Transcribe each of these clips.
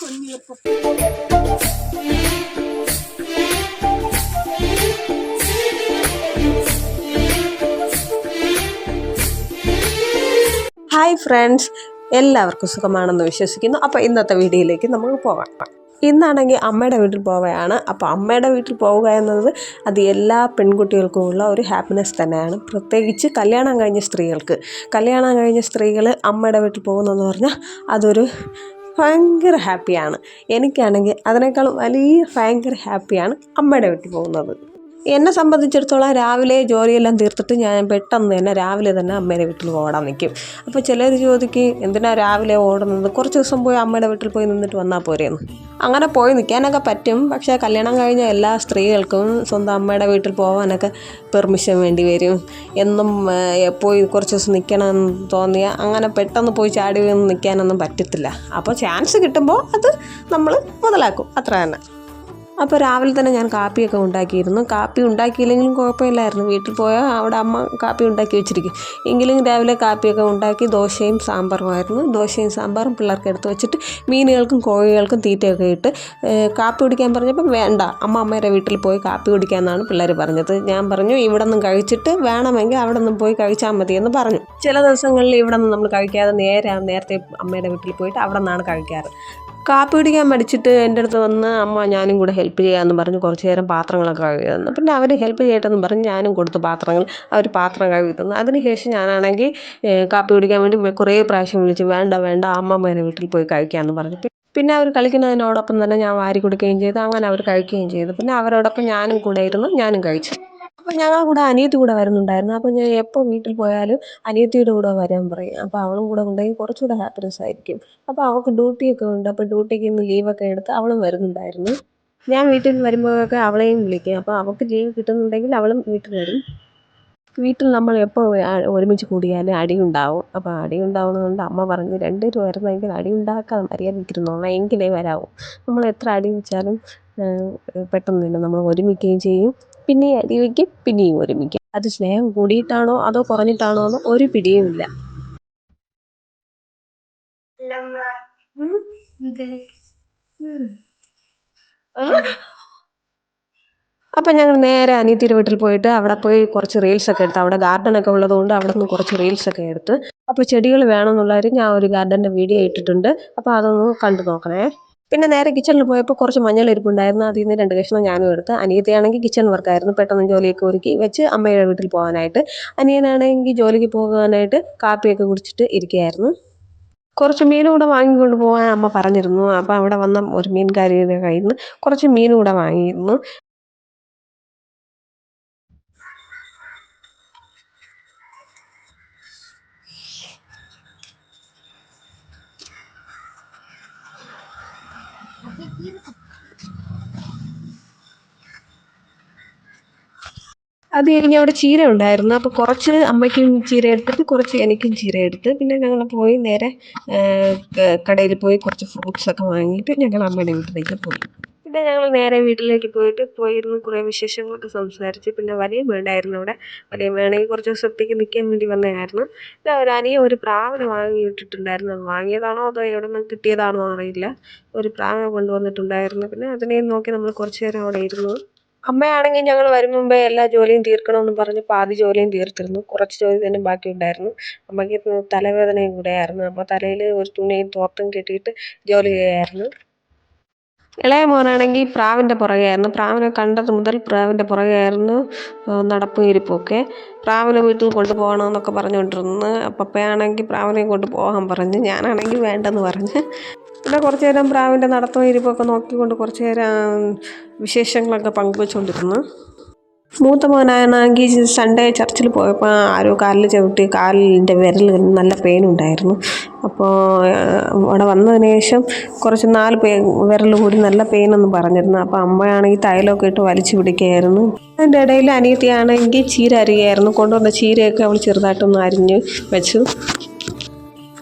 കുഞ്ഞിയപ്പം hi friends എല്ലാവർക്കും സുഖമാണെന്ന് വിശ്വസിക്കുന്നു. അപ്പോൾ ഇന്നത്തെ വീഡിയോയിലേക്ക് നമുക്ക് പോകാം ഇന്നാണെങ്കിൽ അമ്മയുടെ വീട്ടിൽ പോവുകയാണ്. അപ്പോൾ അമ്മയുടെ വീട്ടിൽ പോവുക എന്നത് അത് എല്ലാ പെൺകുട്ടികൾക്കും ഉള്ള ഒരു ഹാപ്പിനെസ് തന്നെയാണ്. പ്രത്യേകിച്ച് കല്യാണം കഴിഞ്ഞ സ്ത്രീകൾക്ക്. കല്യാണം കഴിഞ്ഞ സ്ത്രീകൾ അമ്മയുടെ വീട്ടിൽ പോകുന്നതെന്ന് പറഞ്ഞാൽ അതൊരു ഭയങ്കര ഹാപ്പിയാണ്. എനിക്കാണെങ്കിൽ അതിനേക്കാളും വലിയ ഭയങ്കര ഹാപ്പിയാണ് അമ്മയുടെ വീട്ടിൽ പോകുന്നത്. എന്നെ സംബന്ധിച്ചിടത്തോളം രാവിലെ ജോലിയെല്ലാം തീർത്തിട്ട് ഞാൻ പെട്ടെന്ന് തന്നെ രാവിലെ തന്നെ അമ്മേന്റെ വീട്ടിൽ ഓടാൻ നിൽക്കും അപ്പോൾ ചിലർ ചോദിക്കും എന്തിനാ രാവിലെ ഓടുന്നത്? കുറച്ച് ദിവസം പോയി അമ്മയുടെ വീട്ടിൽ പോയി നിന്നിട്ട് വന്നാൽ പോരെയെന്ന് അങ്ങനെ പോയി നിൽക്കാനൊക്കെ പറ്റും. പക്ഷേ കല്യാണം കഴിഞ്ഞ എല്ലാ സ്ത്രീകൾക്കും സ്വന്തം അമ്മയുടെ വീട്ടിൽ പോകാനൊക്കെ പെർമിഷൻ വേണ്ടി വരും. എന്നും പോയി കുറച്ച് ദിവസം നിൽക്കണമെന്ന് തോന്നിയ അങ്ങനെ പെട്ടെന്ന് പോയി ചാടി നിൽക്കാനൊന്നും പറ്റത്തില്ല. അപ്പോൾ ചാൻസ് കിട്ടുമ്പോൾ അത് നമ്മൾ മുതലാക്കും. അത്ര തന്നെ. അപ്പോൾ രാവിലെ തന്നെ ഞാൻ കാപ്പിയൊക്കെ ഉണ്ടാക്കിയിരുന്നു. കാപ്പി ഉണ്ടാക്കിയില്ലെങ്കിലും കുഴപ്പമില്ലായിരുന്നു. വീട്ടിൽ പോയാൽ അവിടെ അമ്മ കാപ്പി ഉണ്ടാക്കി വെച്ചിരിക്കും. എങ്കിലും രാവിലെ കാപ്പിയൊക്കെ ഉണ്ടാക്കി ദോശയും സാമ്പാറുമായിരുന്നു ദോശയും സാമ്പാറും പിള്ളേർക്ക് എടുത്ത് വെച്ചിട്ട് മീനുകൾക്കും കോഴികൾക്കും തീറ്റയൊക്കെ ഇട്ട് കാപ്പി കുടിക്കാൻ പറഞ്ഞപ്പോൾ വേണ്ട അമ്മ അമ്മയുടെ വീട്ടിൽ പോയി കാപ്പി കുടിക്കാമെന്നാണ് പിള്ളേർ പറഞ്ഞത്. ഞാൻ പറഞ്ഞു ഇവിടെ നിന്നും കഴിച്ചിട്ട് വേണമെങ്കിൽ അവിടെ നിന്നും പോയി കഴിച്ചാൽ എന്ന് പറഞ്ഞു. ചില ദിവസങ്ങളിൽ ഇവിടെ നിന്ന് നമ്മൾ കഴിക്കാതെ നേരെ നേരത്തെ അമ്മയുടെ വീട്ടിൽ പോയിട്ട് അവിടെ നിന്നാണ് കഴിക്കാറ്. കാപ്പി കുടിക്കാൻ മടിച്ചിട്ട് എന്റെ അടുത്ത് വന്ന് അമ്മ ഞാനും കൂടെ ഹെൽപ്പ് ചെയ്യാമെന്ന് പറഞ്ഞ് കുറച്ച് നേരം പാത്രങ്ങളൊക്കെ കഴുകി തന്നു. പിന്നെ അവർ ഹെൽപ്പ് ചെയ്യട്ടെന്ന് പറഞ്ഞ് ഞാനും കൊടുത്തു പാത്രങ്ങൾ അവർ പാത്രം കഴുകി തന്നു. അതിനുശേഷം ഞാനാണെങ്കിൽ കാപ്പി കുടിക്കാൻ വേണ്ടി കുറേ പ്രാവശ്യം വിളിച്ചു വേണ്ട വേണ്ട അമ്മമ്മേനെ വീട്ടിൽ പോയി കഴിക്കാമെന്ന് പറഞ്ഞു. പിന്നെ അവർ കളിക്കുന്നതിനോടൊപ്പം തന്നെ ഞാൻ വാരി കൊടുക്കുകയും ചെയ്തു. അങ്ങനെ അവർ കഴിക്കുകയും ചെയ്തു. പിന്നെ അവരോടൊപ്പം ഞാനും കൂടെ ഇരുന്നു ഞാനും കഴിച്ചു. അപ്പോൾ ഞങ്ങൾ കൂടെ അനിയത്തി കൂടെ വരുന്നുണ്ടായിരുന്നു. അപ്പൊ ഞാൻ എപ്പോ വീട്ടിൽ പോയാലും അനിയത്തിയുടെ കൂടെ വരാൻ പറയും. അപ്പൊ അവളും കൂടെ ഉണ്ടെങ്കിൽ കുറച്ചുകൂടെ ഹാപ്പിനെസ് ആയിരിക്കും. അപ്പൊ അവൾക്ക് ഡ്യൂട്ടി ഒക്കെ ഉണ്ട്. അപ്പൊ ഡ്യൂട്ടിക്ക് ഇന്ന് ലീവൊക്കെ എടുത്ത് അവളും വരുന്നുണ്ടായിരുന്നു. ഞാൻ വീട്ടിൽ വരുമ്പോഴൊക്കെ അവളെയും വിളിക്കും. അപ്പോൾ അവൾക്ക് ലീവ് കിട്ടുന്നുണ്ടെങ്കിൽ അവളും വീട്ടിൽ വരും. വീട്ടിൽ നമ്മൾ എപ്പോൾ ഒരുമിച്ച് കൂടിയാലും അടി ഉണ്ടാവും. അപ്പോൾ അടി ഉണ്ടാവുന്നതുകൊണ്ട് അമ്മ പറഞ്ഞു രണ്ടുപേരും വരുന്നെങ്കിൽ അടി ഉണ്ടാക്കാതെ മര്യാദയ്ക്കിരുന്നോളാം എങ്കിലേ വരാവൂ. നമ്മൾ എത്ര അടി വെച്ചാലും പെട്ടെന്ന് തന്നെ നമ്മൾ ഒരുമിക്കുകയും ചെയ്യും. പിന്നെയും അടി വയ്ക്കും പിന്നെയും ഒരുമിക്കും. അത് സ്നേഹം കൂടിയിട്ടാണോ അതോ കുറഞ്ഞിട്ടാണോ എന്ന് ഒരു പിടിയുമില്ല അപ്പം ഞങ്ങൾ നേരെ അനിയത്തിയുടെ വീട്ടിൽ പോയിട്ട് അവിടെ പോയി കുറച്ച് റീൽസ് ഒക്കെ എടുത്ത് അവിടെ ഗാർഡൻ ഒക്കെ ഉള്ളതുകൊണ്ട് അവിടെ നിന്ന് കുറച്ച് റീൽസ് ഒക്കെ എടുത്ത്. അപ്പോൾ ചെടികൾ വേണമെന്നുള്ളവർ ഞാൻ ഒരു ഗാർഡന്റെ വീഡിയോ ഇട്ടിട്ടുണ്ട്. അപ്പോൾ അതൊന്ന് കണ്ടു നോക്കണേ. പിന്നെ നേരെ കിച്ചണിൽ പോയപ്പോൾ കുറച്ച് മഞ്ഞൾ ഇരിപ്പുണ്ടായിരുന്നു. അതിൽ നിന്ന് രണ്ട് കഷ്ണം ഞാനും എടുത്ത് അനിയത്തിയാണെങ്കിൽ കിച്ചൺ വർക്കായിരുന്നു പെട്ടെന്ന് ജോലിയൊക്കെ ഒരുക്കി വെച്ച് അമ്മയുടെ വീട്ടിൽ പോകാനായിട്ട്. അനിയനാണെങ്കിൽ ജോലിക്ക് പോകാനായിട്ട് കാപ്പിയൊക്കെ കുടിച്ചിട്ട് ഇരിക്കുകയായിരുന്നു. കുറച്ച് മീനും കൂടെ വാങ്ങിക്കൊണ്ട് പോകാൻ അമ്മ പറഞ്ഞിരുന്നു. അപ്പോൾ അവിടെ വന്ന ഒരു മീൻകാരിയുടെ കയ്യിൽ നിന്ന് കുറച്ച് മീനും കൂടെ വാങ്ങിയിരുന്നു. അത് കഴിഞ്ഞ് അവിടെ ചീര ഉണ്ടായിരുന്നു. അപ്പോൾ കുറച്ച് അമ്മയ്ക്കും ചീര എടുത്തിട്ട് കുറച്ച് എനിക്കും ചീര എടുത്ത് പിന്നെ ഞങ്ങൾ പോയി നേരെ കടയിൽ പോയി കുറച്ച് ഫ്രൂട്ട്സ് ഒക്കെ വാങ്ങിയിട്ട് ഞങ്ങൾ അമ്മയുടെ വീട്ടിലേക്ക് പോയി. പിന്നെ ഞങ്ങൾ നേരെ വീട്ടിലേക്ക് പോയിട്ട് പോയിരുന്ന്. കുറേ വിശേഷങ്ങളൊക്കെ സംസാരിച്ച്. പിന്നെ വലിയ വേണ്ടായിരുന്നു അവിടെ. വലിയ വേണമെങ്കിൽ കുറച്ച് ദിവസത്തേക്ക് നിൽക്കാൻ വേണ്ടി വന്നതായിരുന്നു. പിന്നെ ഒരു അനിയ ഒരു പ്രാവിനെ വാങ്ങിയിട്ടിട്ടുണ്ടായിരുന്നു. അത് വാങ്ങിയതാണോ അതോ എവിടെ നിന്ന് കിട്ടിയതാണോ അറിയില്ല. ഒരു പ്രാവിനെ കൊണ്ടുവന്നിട്ടുണ്ടായിരുന്നു. പിന്നെ അതിനെ നോക്കി നമ്മൾ കുറച്ച് നേരം അവിടെ ഇരുന്നു. അമ്മയാണെങ്കിൽ ഞങ്ങൾ വരും മുമ്പേ എല്ലാ ജോലിയും തീർക്കണമെന്ന് പറഞ്ഞ് പാതി ജോലിയും തീർത്തിരുന്നു. കുറച്ച് ജോലി തന്നെ ബാക്കി ഉണ്ടായിരുന്നു അമ്മയ്ക്ക് തലവേദനയും കൂടെയായിരുന്നു. അപ്പോൾ തലയിൽ ഒരു തുണിയും തോർത്തും കെട്ടിയിട്ട് ജോലി ചെയ്യായിരുന്നു. ഇളയ മോനാണെങ്കിൽ പ്രാവിന്റെ പുറകെയായിരുന്നു. പ്രാവിനെ കണ്ടത് മുതൽ പ്രാവിന്റെ പുറകെയായിരുന്നു നടപ്പും ഇരിപ്പുമൊക്കെ. പ്രാവിനെ വീട്ടിൽ കൊണ്ടുപോകണമെന്നൊക്കെ പറഞ്ഞുകൊണ്ടിരുന്നു. പപ്പയാണെങ്കിൽ പ്രാവിനെ കൊണ്ടുപോകാൻ പറഞ്ഞ് ഞാനാണെങ്കിൽ വേണ്ടെന്ന് പറഞ്ഞ്. പിന്നെ കുറച്ച് നേരം പ്രാവിന്റെ നടത്തവും ഇരിപ്പൊക്കെ നോക്കിക്കൊണ്ട് കുറച്ച് നേരം വിശേഷങ്ങളൊക്കെ പങ്കുവെച്ചുകൊണ്ടിരുന്നു മൂത്ത മോനാണെങ്കിൽ സൺഡേ ചർച്ചിൽ പോയപ്പോൾ ആരോ കാലിൽ ചവിട്ടി കാലിന്റെ വിരൽ നല്ല പെയിൻ ഉണ്ടായിരുന്നു. അപ്പോൾ അവിടെ വന്നതിന് ശേഷം കുറച്ച് നാല് പേ വിരൽ കൂടി നല്ല പെയിൻ എന്ന് പറഞ്ഞിരുന്നു. അപ്പോൾ അമ്മയാണെങ്കിൽ തൈലമൊക്കെ ഇട്ട് വലിച്ചു പിടിക്കുകയായിരുന്നു. അതിന്റെ ഇടയിൽ അനിയത്തിയാണെങ്കിൽ ചീര അരികയായിരുന്നു. കൊണ്ടുവന്ന ചീരയൊക്കെ അവൾ ചെറുതായിട്ടൊന്ന് അരിഞ്ഞ് വെച്ചു.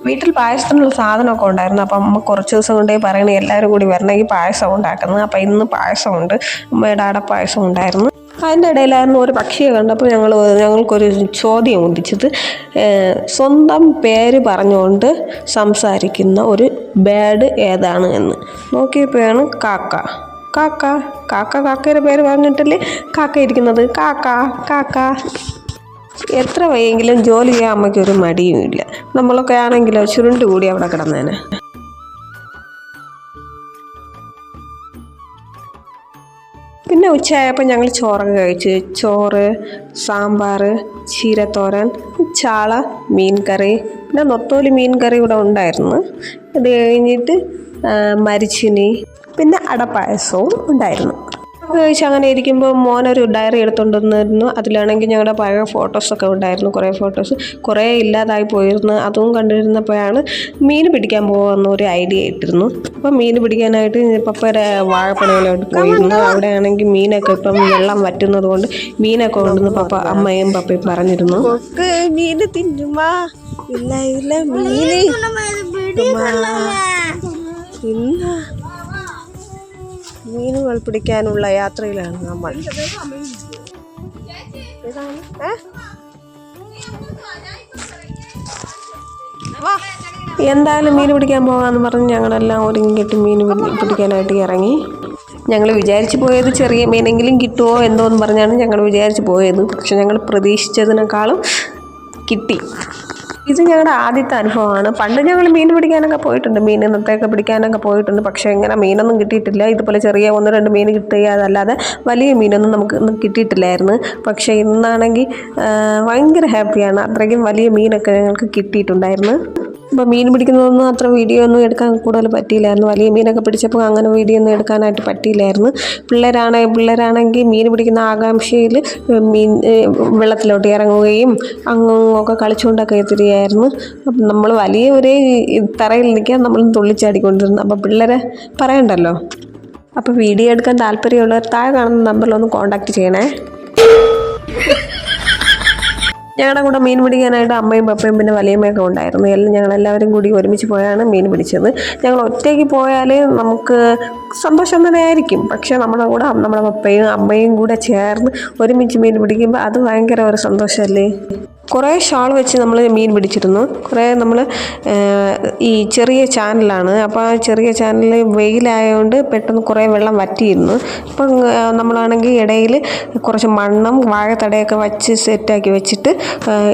വീട്ടിൽ പായസത്തിനുള്ള സാധനമൊക്കെ ഉണ്ടായിരുന്നു. അപ്പം അമ്മ കുറച്ച് ദിവസം കൊണ്ടേ പറയണേ എല്ലാവരും കൂടി വരണമെങ്കിൽ പായസം ഉണ്ടാക്കുന്നത്. അപ്പം ഇന്ന് പായസമുണ്ട്. അമ്മയുടെ അട പായസം ഉണ്ടായിരുന്നു. അതിന്റെ ഇടയിലായിരുന്നു ഒരു പക്ഷിയെ കണ്ടപ്പോൾ ഞങ്ങൾ ഞങ്ങൾക്കൊരു ചോദ്യം ഉദിച്ചത്. സ്വന്തം പേര് പറഞ്ഞുകൊണ്ട് സംസാരിക്കുന്ന ഒരു ബേഡ് ഏതാണ് എന്ന്. നോക്കിയപ്പോഴാണ് കാക്ക. കാക്ക കാക്ക കാക്കയുടെ പേര് പറഞ്ഞിട്ടല്ലേ? കാക്ക ഇരിക്കുന്നത്. കാക്ക കാക്ക. എത്ര വയെങ്കിലും ജോലി ചെയ്യാൻ അമ്മയ്ക്ക് ഒരു മടിയുമില്ല നമ്മളൊക്കെ ആണെങ്കിലോ ചുരുണ്ട് കൂടി അവിടെ കിടന്നേനെ. പിന്നെ ഉച്ചയായപ്പോൾ ഞങ്ങൾ ചോറൊക്കെ കഴിച്ചു. ചോറ് സാമ്പാർ ചീരത്തോരൻ ചാള മീൻ കറി പിന്നെ നൊത്തോലി മീൻ കറി ഇവിടെ ഉണ്ടായിരുന്നു. അത് കഴിഞ്ഞിട്ട് മരിച്ചിനി പിന്നെ അടപ്പായസവും ഉണ്ടായിരുന്നു. കഴിച്ച് അങ്ങനെ ഇരിക്കുമ്പോൾ മോനൊരു ഡയറി എടുത്തുകൊണ്ടിരുന്നു അതിലാണെങ്കിൽ ഞങ്ങളുടെ പഴയ ഫോട്ടോസൊക്കെ ഉണ്ടായിരുന്നു. കുറേ ഫോട്ടോസ് കുറേ ഇല്ലാതായി പോയിരുന്നു. അതും കണ്ടിരുന്നപ്പോഴാണ് മീൻ പിടിക്കാൻ പോകുന്ന ഒരു ഐഡിയ ഇട്ടിരുന്നു. അപ്പോൾ മീൻ പിടിക്കാനായിട്ട് പപ്പയുടെ വാഴപ്പണയിലോട്ട് പോയിരുന്നു. അവിടെയാണെങ്കിൽ മീനൊക്കെ ഇപ്പം വെള്ളം വറ്റുന്നത് കൊണ്ട് മീനൊക്കെ കൊണ്ടുവന്ന് പപ്പ അമ്മയും പപ്പയും പറഞ്ഞിരുന്നു. മീൻ തിന്നുമാ. ഇല്ല ഇല്ല മീന് പിടിക്കാനുള്ള യാത്രയിലാണ് നമ്മൾ? എന്തായാലും മീൻ പിടിക്കാൻ പോകാമെന്ന് പറഞ്ഞ് ഞങ്ങളെല്ലാം ഒരുങ്ങി ഒരുങ്ങിയിട്ട് മീൻ പിടി- പിടിക്കാനായിട്ട് ഇറങ്ങി. ഞങ്ങൾ വിചാരിച്ചു പോയത് ചെറിയ മീനെങ്കിലും കിട്ടുമോ എന്തോ എന്ന് പറഞ്ഞാണ് ഞങ്ങൾ വിചാരിച്ചു പോയത്. പക്ഷെ ഞങ്ങൾ പ്രതീക്ഷിച്ചതിനേക്കാളും കിട്ടി. ഇത് ഞങ്ങളുടെ ആദ്യത്തെ അനുഭവമാണ്. പണ്ട് ഞങ്ങൾ മീൻ പിടിക്കാനൊക്കെ പോയിട്ടുണ്ട്. മീൻ നത്തൊക്കെ പിടിക്കാനൊക്കെ പോയിട്ടുണ്ട്. പക്ഷേ ഇങ്ങനെ മീനൊന്നും കിട്ടിയിട്ടില്ല. ഇതുപോലെ ചെറിയ ഒന്ന് രണ്ട് മീൻ കിട്ടുക അതല്ലാതെ വലിയ മീനൊന്നും നമുക്ക് ഇന്ന് കിട്ടിയിട്ടില്ലായിരുന്നു. പക്ഷേ ഇന്നാണെങ്കിൽ ഭയങ്കര ഹാപ്പിയാണ്. അത്രയ്ക്കും വലിയ മീനൊക്കെ ഞങ്ങൾക്ക് കിട്ടിയിട്ടുണ്ടായിരുന്നു. അപ്പോൾ മീൻ പിടിക്കുന്നതൊന്നും അത്ര വീഡിയോ ഒന്നും എടുക്കാൻ കൂടുതൽ പറ്റിയില്ലായിരുന്നു. വലിയ മീനൊക്കെ പിടിച്ചപ്പോൾ അങ്ങനെ വീഡിയോ ഒന്നും എടുക്കാനായിട്ട് പറ്റിയില്ലായിരുന്നു. പിള്ളേരാണെ പിള്ളേരാണെങ്കിൽ മീൻ പിടിക്കുന്ന ആകാംക്ഷയിൽ മീൻ വെള്ളത്തിലോട്ട് ഇറങ്ങുകയും അങ്ങൊക്കെ കളിച്ചുകൊണ്ടൊക്കെ എത്തിരിയായിരുന്നു അപ്പം നമ്മൾ വലിയ ഒരേ തറയിൽ നിൽക്കാൻ നമ്മൾ തുള്ളിച്ചാടിക്കൊണ്ടിരുന്നു. അപ്പോൾ പിള്ളേരെ പറയണ്ടല്ലോ? അപ്പോൾ വീഡിയോ എടുക്കാൻ താല്പര്യമുള്ളവർ താഴെ കാണുന്ന നമ്പറിലൊന്ന് കോൺടാക്റ്റ് ചെയ്യണേ. ഞങ്ങളുടെ കൂടെ മീൻ പിടിക്കാനായിട്ട് അമ്മയും പപ്പയും പിന്നെ വലിയമ്മയൊക്കെ ഉണ്ടായിരുന്നു. എല്ലാം ഞങ്ങളെല്ലാവരും കൂടി ഒരുമിച്ച് പോയാണ് മീൻ പിടിച്ചത്. ഞങ്ങൾ ഒറ്റയ്ക്ക് പോയാൽ നമുക്ക് സന്തോഷം തന്നെ ആയിരിക്കും. പക്ഷേ നമ്മുടെ കൂടെ നമ്മുടെ പപ്പയും അമ്മയും കൂടെ ചേർന്ന് ഒരുമിച്ച് മീൻ പിടിക്കുമ്പോൾ അത് ഭയങ്കര ഒരു സന്തോഷമല്ലേ കുറേ ഷാൾ വെച്ച് നമ്മൾ മീൻ പിടിച്ചിരുന്നു. കുറേ നമ്മൾ ഈ ചെറിയ ചാനലാണ്. അപ്പോൾ ആ ചെറിയ ചാനലിൽ വെയിലായതുകൊണ്ട് പെട്ടെന്ന് കുറേ വെള്ളം വറ്റിയിരുന്നു. ഇപ്പം നമ്മളാണെങ്കിൽ ഇടയിൽ കുറച്ച് മണ്ണും വാഴത്തടയൊക്കെ വച്ച് സെറ്റാക്കി വെച്ചിട്ട്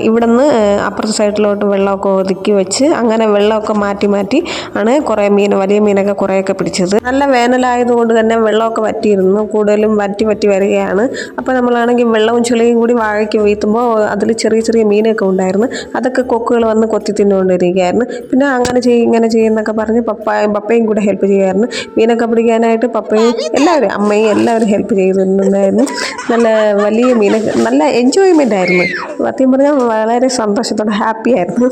ഇവിടെ ഇവിടുന്ന് അപ്പുറത്തെ സൈഡിലോട്ട് വെള്ളമൊക്കെ ഒതുക്കി വെച്ച് അങ്ങനെ വെള്ളമൊക്കെ മാറ്റി മാറ്റി ആണ് കുറേ മീൻ വലിയ മീനൊക്കെ കുറേയൊക്കെ പിടിച്ചത്. നല്ല വേനലായതുകൊണ്ട് തന്നെ വെള്ളമൊക്കെ വറ്റിയിരുന്നു. കൂടുതലും വറ്റി വറ്റി വരികയാണ്. അപ്പോൾ നമ്മളാണെങ്കിൽ വെള്ളവും ചുളിയും കൂടി വാഴയ്ക്ക് വീഴ്ത്തുമ്പോൾ അതിൽ ചെറിയ ചെറിയ മീനൊക്കെ ഉണ്ടായിരുന്നു. അതൊക്കെ കൊക്കുകൾ വന്ന് കൊത്തി തിന്നുകൊണ്ടിരിക്കുകയായിരുന്നു. പിന്നെ അങ്ങനെ ചെയ്യും ഇങ്ങനെ ചെയ്യുന്നൊക്കെ പറഞ്ഞ് പപ്പായും പപ്പയും കൂടെ ഹെൽപ്പ് ചെയ്യുമായിരുന്നു. മീനൊക്കെ പിടിക്കാനായിട്ട് പപ്പയും എല്ലാവരും അമ്മയും എല്ലാവരും ഹെൽപ്പ് ചെയ്തിട്ടുണ്ടായിരുന്നു. നല്ല വലിയ മീനൊക്കെ നല്ല എൻജോയ്മെന്റ് ആയിരുന്നു. സത്യം പറഞ്ഞാൽ വളരെ സന്തോഷത്തോടെ ഹാപ്പി ആയിരുന്നു.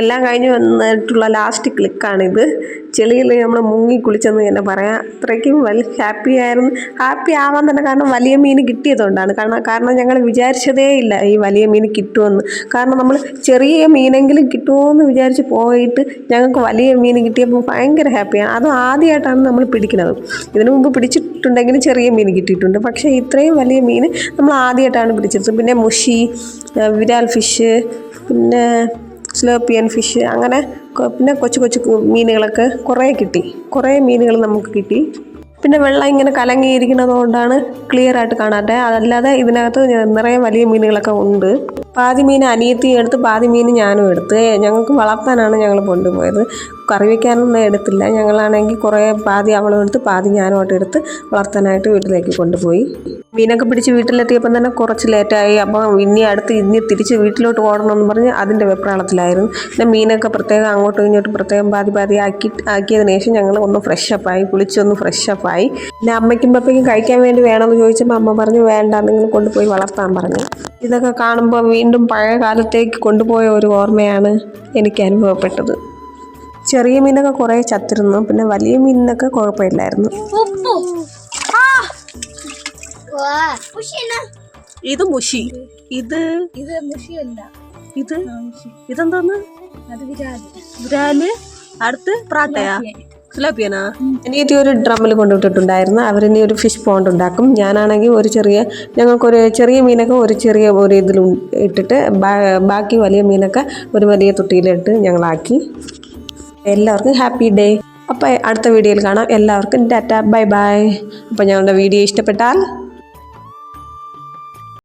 എല്ലാം കഴിഞ്ഞ് വന്നിട്ടുള്ള ലാസ്റ്റ് ക്ലിക്കാണിത് ചെളിയിൽ നമ്മൾ മുങ്ങി കുളിച്ചെന്ന് തന്നെ പറയാം. അത്രയ്ക്കും വലിയ ഹാപ്പി ആയിരുന്നു. ഹാപ്പി ആവാൻ തന്നെ കാരണം വലിയ മീൻ കിട്ടിയതുകൊണ്ടാണ്. കാരണം കാരണം ഞങ്ങൾ വിചാരിച്ചതേ ഇല്ല ഈ വലിയ മീൻ കിട്ടുമെന്ന് കാരണം നമ്മൾ ചെറിയ മീനെങ്കിലും കിട്ടുമോ എന്ന് വിചാരിച്ച് പോയിട്ട് ഞങ്ങൾക്ക് വലിയ മീൻ കിട്ടിയപ്പോൾ ഭയങ്കര ഹാപ്പിയാണ് അത് ആദ്യമായിട്ടാണ് നമ്മൾ പിടിക്കുന്നത്. ഇതിനു മുമ്പ് പിടിച്ചിട്ടുണ്ടെങ്കിലും ചെറിയ മീൻ കിട്ടിയിട്ടുണ്ട്. പക്ഷേ ഇത്രയും വലിയ മീൻ നമ്മൾ ആദ്യമായിട്ടാണ് പിടിച്ചത്. പിന്നെ മുഷി വിരാൽ ഫിഷ് പിന്നെ സ്ലോപ്പിയൻ ഫിഷ് അങ്ങനെ പിന്നെ കൊച്ചു കൊച്ചു മീനുകളൊക്കെ കുറേ കിട്ടി. കുറേ മീനുകൾ നമുക്ക് കിട്ടി. പിന്നെ വെള്ളം ഇങ്ങനെ കലങ്ങിയിരിക്കുന്നത് കൊണ്ടാണ് ക്ലിയർ ആയിട്ട് കാണാതെ അതല്ലാതെ ഇതിനകത്ത് നിറയെ വലിയ മീനുകളൊക്കെ ഉണ്ട്. പാതി മീൻ അനിയത്തിയും എടുത്ത് പാതി മീൻ ഞാനും എടുത്ത്. ഞങ്ങൾക്ക് വളർത്താനാണ് ഞങ്ങൾ കൊണ്ടുപോയത്. കറി വയ്ക്കാനൊന്നും എടുത്തില്ല. ഞങ്ങളാണെങ്കിൽ കുറേ പാതി അവളും എടുത്ത് പാതി ഞാനുമായിട്ട് എടുത്ത് വളർത്താനായിട്ട് വീട്ടിലേക്ക് കൊണ്ടുപോയി. മീനൊക്കെ പിടിച്ച് വീട്ടിലെത്തിയപ്പം തന്നെ കുറച്ച് ലേറ്റായി. അപ്പോൾ ഇനി അടുത്ത് ഇനി തിരിച്ച് വീട്ടിലോട്ട് ഓടണമെന്ന് പറഞ്ഞ് അതിന്റെ വെപ്രാളത്തിലായിരുന്നു. പിന്നെ മീനൊക്കെ പ്രത്യേകം അങ്ങോട്ടും ഇങ്ങോട്ടും പ്രത്യേകം പാതി പാതി ആക്കി ആക്കിയതിന് ശേഷം ഞങ്ങൾ ഒന്ന് ഫ്രഷ് ഫ്രഷപ്പായി കുളിച്ചൊന്ന് ഫ്രഷപ്പായി പിന്നെ അമ്മയ്ക്കും പപ്പയ്ക്കും കഴിക്കാൻ വേണ്ടി വേണമെന്ന് ചോദിച്ചപ്പോൾ അമ്മ പറഞ്ഞു വേണ്ട നിങ്ങൾ കൊണ്ടുപോയി വളർത്താൻ പറഞ്ഞു. ഇതൊക്കെ കാണുമ്പോൾ വീണ്ടും പഴയ കാലത്തേക്ക് കൊണ്ടുപോയ ഒരു ഓർമ്മയാണ് എനിക്ക് അനുഭവപ്പെട്ടത്. ചെറിയ മീനൊക്കെ കുറേ ചത്തിരുന്നു. പിന്നെ വലിയ മീനിനൊക്കെ കുഴപ്പമില്ലായിരുന്നു. ഇത് മുഷി. ഇത് ഇത് മുഷിയല്ല. ഇത് ഇതെന്തോന്ന് വിരാൽ. അടുത്ത് പ്രാട്ടയാ? സിലാപ്പിയാനാ അനിയത്തി ഒരു ഡ്രമ്മിൽ കൊണ്ടുവിട്ടിട്ടുണ്ടായിരുന്നു. അവരിനി ഒരു ഫിഷ് പോണ്ട് ഉണ്ടാക്കും. ഞാനാണെങ്കിൽ ഒരു ചെറിയ ഞങ്ങൾക്കൊരു ചെറിയ മീനൊക്കെ ഒരു ചെറിയ ഒരു ഇതിൽ ഇട്ടിട്ട് ബാക്കി വലിയ മീനൊക്കെ ഒരു വലിയ തൊട്ടിയിലിട്ട് ഞങ്ങളാക്കി. എല്ലാവർക്കും ഹാപ്പി ഡേ അപ്പോൾ അടുത്ത വീഡിയോയിൽ കാണാം. എല്ലാവർക്കും ടാറ്റ ബൈ ബൈ അപ്പോൾ ഞങ്ങളുടെ വീഡിയോ ഇഷ്ടപ്പെട്ടാൽ